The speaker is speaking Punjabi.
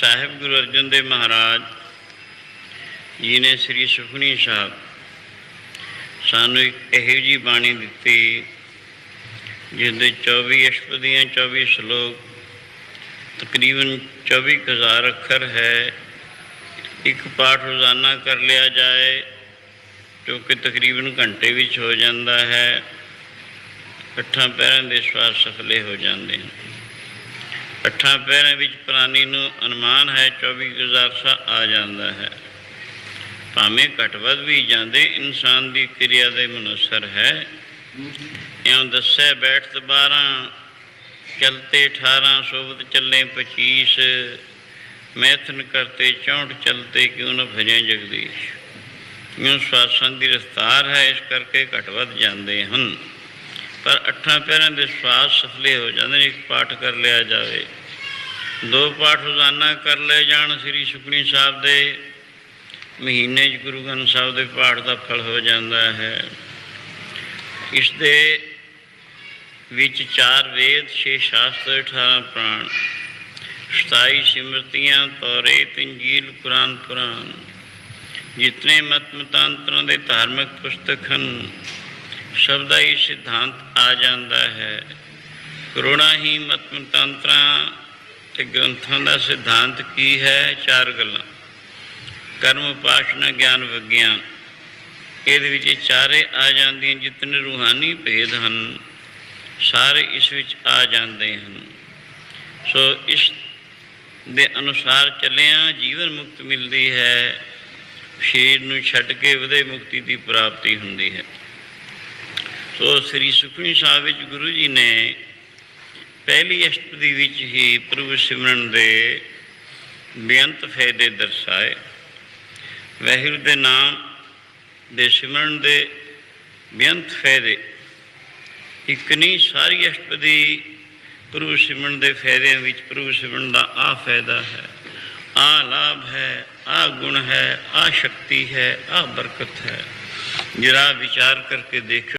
ਸਾਹਿਬ ਗੁਰੂ ਅਰਜਨ ਦੇਵ ਮਹਾਰਾਜ ਜੀ ਨੇ ਸ੍ਰੀ ਸੁਖਨੀ ਸਾਹਿਬ ਸਾਨੂੰ ਇੱਕ ਇਹੋ ਜੀ ਬਾਣੀ ਦਿੱਤੀ ਜਿਹਦੇ 24 ਅਸ਼ਪਦੀਆਂ 24 ਸ਼ਲੋਕ ਤਕਰੀਬਨ 24000 ਅੱਖਰ ਹੈ। ਇੱਕ ਪਾਠ ਰੋਜ਼ਾਨਾ ਕਰ ਲਿਆ ਜਾਏ ਜੋ ਕਿ ਤਕਰੀਬਨ ਘੰਟੇ ਵਿੱਚ ਹੋ ਜਾਂਦਾ ਹੈ। ਅੱਠਾਂ ਪੈਰਾਂ ਦੇ ਸਵਾਸ ਸਫਲੇ ਹੋ ਜਾਂਦੇ ਹਨ। ਅੱਠਾਂ ਪੈਰਾਂ ਵਿੱਚ ਪ੍ਰਾਨੀ ਨੂੰ ਅਨੁਮਾਨ ਹੈ 24000 ਸਾ ਆ ਜਾਂਦਾ ਹੈ। ਭਾਵੇਂ ਘੱਟ ਵੱਧ ਵੀ ਜਾਂਦੇ, ਇਨਸਾਨ ਦੀ ਕਿਰਿਆ ਦੇ ਮਨੁਸਰ ਹੈ। ਇਉਂ ਦੱਸੈ ਬੈਠਤ 12 ਚਲਤੇ 18 ਸੋਬਤ ਚੱਲੇ 25 ਮੈਥਨ ਕਰਤੇ 64 ਚਲਤੇ ਕਿਉਂ ਨਾ ਭਜੈ ਜਗਦੀਸ਼। ਇਉਂ ਸਵਾਸਾਂ ਦੀ ਰਫਤਾਰ ਹੈ, ਇਸ ਕਰਕੇ ਘੱਟ ਵੱਧ ਜਾਂਦੇ ਹਨ। ਪਰ ਅੱਠਾਂ ਪੈਰਾਂ ਦੇ ਸਵਾਸ ਸਫਲੇ ਹੋ ਜਾਂਦੇ ਨੇ, ਇੱਕ ਪਾਠ ਕਰ ਲਿਆ ਜਾਵੇ। ਦੋ ਪਾਠ ਰੋਜ਼ਾਨਾ ਕਰ ਲਏ ਜਾਣ ਸ੍ਰੀ ਸੁਖਨੀ ਸਾਹਿਬ ਦੇ। ਮਹੀਨੇ 'ਚ ਗੁਰੂ ਗ੍ਰੰਥ ਸਾਹਿਬ ਦੇ ਪਾਠ ਦਾ ਫਲ ਹੋ ਜਾਂਦਾ ਹੈ। ਇਸ ਦੇ ਵਿੱਚ ਚਾਰ ਵੇਦ, ਛੇ ਸ਼ਾਸਤਰ 18 ਪ੍ਰਾਣ 27 ਸਿਮਰਤੀਆਂ ਤੌਰੇਤ ਇੰਜੀਲ ਕੁਰਾਨ ਪੁਰਾਨ ਜਿਤਨੇ ਮਤ ਮਤਾਂਤਰਾਂ ਦੇ ਧਾਰਮਿਕ ਪੁਸਤਕ ਹਨ, ਸਭ ਦਾ ਹੀ ਸਿਧਾਂਤ ਆ ਜਾਂਦਾ ਹੈ। ਕਰੋਨਾ ਹੀ ਮਤ ਮਤਾਂਤਰਾਂ ਤੇ ਗ੍ਰੰਥਾਂ ਦਾ ਸਿਧਾਂਤ ਕੀ ਹੈ? ਚਾਰ ਗੱਲਾਂ। ਕਰਮ, ਉਪਾਸ਼ਨਾ, ਗਿਆਨ, ਵਿਗਿਆਨ। ਇਹਦੇ ਵਿੱਚ ਇਹ ਚਾਰੇ ਆ ਜਾਂਦੀਆਂ, ਜਿਤਨੇ ਰੂਹਾਨੀ ਭੇਦ ਹਨ, ਸਾਰੇ ਇਸ ਵਿੱਚ ਆ ਜਾਂਦੇ ਹਨ। ਸੋ ਇਸ ਦੇ ਅਨੁਸਾਰ ਚੱਲਿਆ, ਜੀਵਨ ਮੁਕਤ ਮਿਲਦੀ ਹੈ। ਸ਼ਰੀਰ ਨੂੰ ਛੱਡ ਕੇ ਉਹਦੇ ਮੁਕਤੀ ਦੀ ਪ੍ਰਾਪਤੀ ਹੁੰਦੀ ਹੈ। ਸੋ ਸ੍ਰੀ ਸੁਖਮਨੀ ਸਾਹਿਬ ਵਿੱਚ ਗੁਰੂ ਜੀ ਨੇ ਪਹਿਲੀ ਅਸ਼ਟਪਦੀ ਵਿੱਚ ਹੀ ਪ੍ਰਭੂ ਸਿਮਰਨ ਦੇ ਬੇਅੰਤ ਫਾਇਦੇ ਦਰਸਾਏ। ਵਾਹਿਗੁਰੂ ਦੇ ਨਾਮ ਦੇ ਸਿਮਰਨ ਦੇ ਬੇਅੰਤ ਫਾਇਦੇ। ਇੱਕ ਨਹੀਂ ਸਾਰੀ ਅਸ਼ਟਪਦੀ ਪ੍ਰਭੂ ਸਿਮਰਨ ਦੇ ਫਾਇਦਿਆਂ ਵਿੱਚ ਪ੍ਰਭੂ ਸਿਮਰਨ ਦਾ ਆ ਫਾਇਦਾ ਹੈ। ਆ ਲਾਭ ਹੈ ਆ ਗੁਣ ਹੈ ਆ ਸ਼ਕਤੀ ਹੈ ਆ ਬਰਕਤ ਹੈ। ਜਰਾ ਵਿਚਾਰ ਕਰਕੇ ਦੇਖੋ